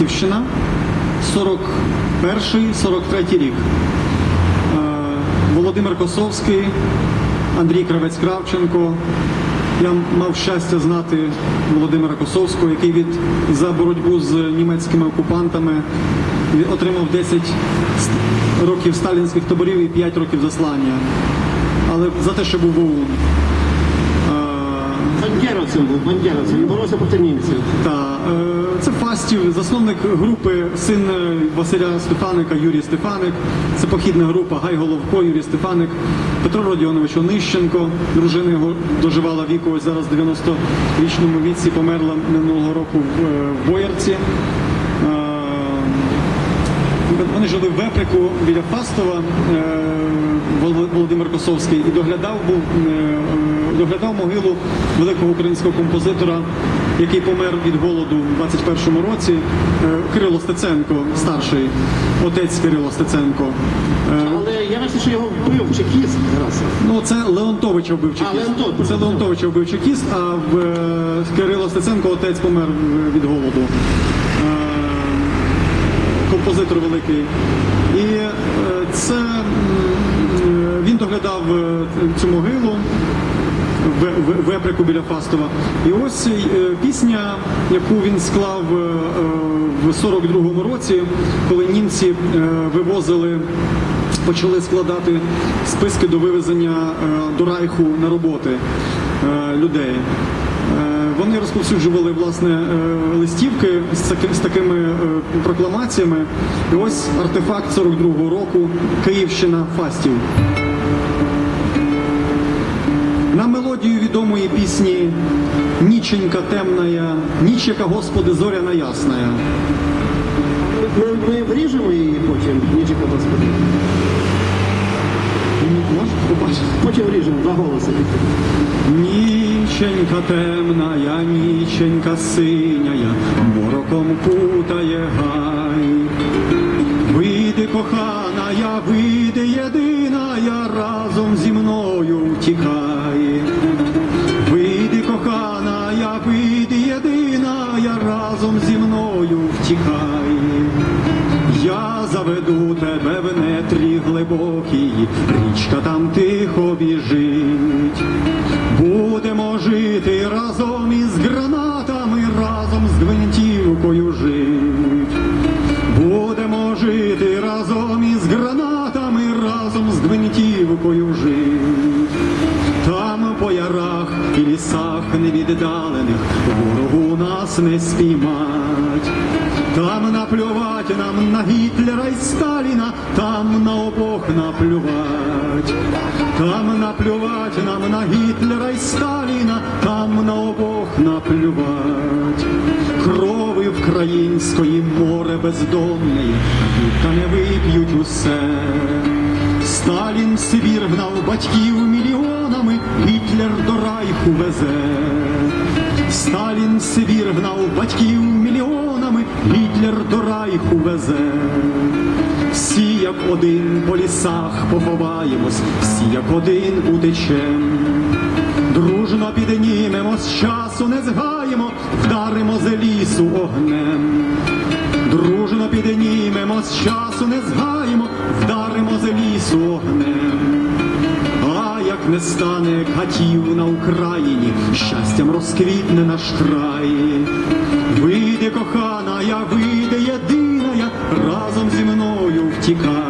Київщина, 41-43 рік. Е, Володимир Косовський, Андрій Кравець Кравченко. Я мав щастя знати Володимира Косовського, який від за боротьбу з німецькими окупантами отримав 10 років сталінських таборів і 5 років заслання. Але за те, що був в ОУН. Е, був, бандеровцем. Він боровся проти німців. та, Фастів, засновник групи, син е, Василя Стефаника, Юрій Стефаник. Це похідна група Гай Головко, Юрій Стефаник, Петро Родіонович Онищенко. Дружина його доживала віку, ось зараз в 90-річному віці померла минулого року в, е, в Боярці. Жили в Веприку біля Фастова. е, Володимир Косовський і доглядав був е, е, доглядав могилу великого українського композитора, який помер від голоду в 21-му році. Кирило Стеценко, старший отець Кирило Стеценко. Але я бачу, що його вбив чекіст. Ну, це Леонтовича вбив А, чекіст. Леонтович, Це Леонтовича вбив чекіст, а в Кирило Стеценко отець помер від голоду. Композитор великий. І е, це е, він доглядав е, цю могилу в, Веприку біля Фастова. І ось пісня, яку він склав в 42-му році, коли німці вивозили, почали складати списки до вивезення до Райху на роботи людей. Вони розповсюджували власне е, листівки з, таки- з такими е, прокламаціями. І ось артефакт 42-го року Київщина Фастів. На мелодію відомої пісні Ніченька темная, ніч, яка Господи, зоряна ясная. Ми, ми вріжемо її потім, нічого господи. Можеш побачити? Потім вріжемо два голоси. Ніченька темная, ніченька синяя, мороком путає гай. Вийди, кохана, я вийди єдина, я разом зі мною втікай. Вийди, кохана, я вийди єдина, я разом зі мною втікай. Я заведу тебе в нетрі глибокі, річка там тихо біжить. Жити разом із гранатами, разом з гвинтівкою жить. Там по ярах і лісах невіддалених ворогу нас не спіймать. Там наплювать нам на Гітлера і Сталіна, там на обох наплювать. Там наплювать нам на Гітлера і Сталіна, там на обох наплювать. Української море бездонне, та не вип'ють усе. Сталін Сибір гнав батьків мільйонами, Гітлер до райху везе. Сталін Сибір гнав батьків мільйонами, Гітлер до райху везе. Всі як один по лісах поховаємось, всі як один утечем. Дружно піднімемось, часу не згаємо, вдаримо з лісу огнем. Дружно піднімемось, часу не згаємо, вдаримо з лісу огнем. А як не стане хатів на Україні, щастям розквітне наш край. Вийди, кохана, я вийде єдина, разом зі мною втікай.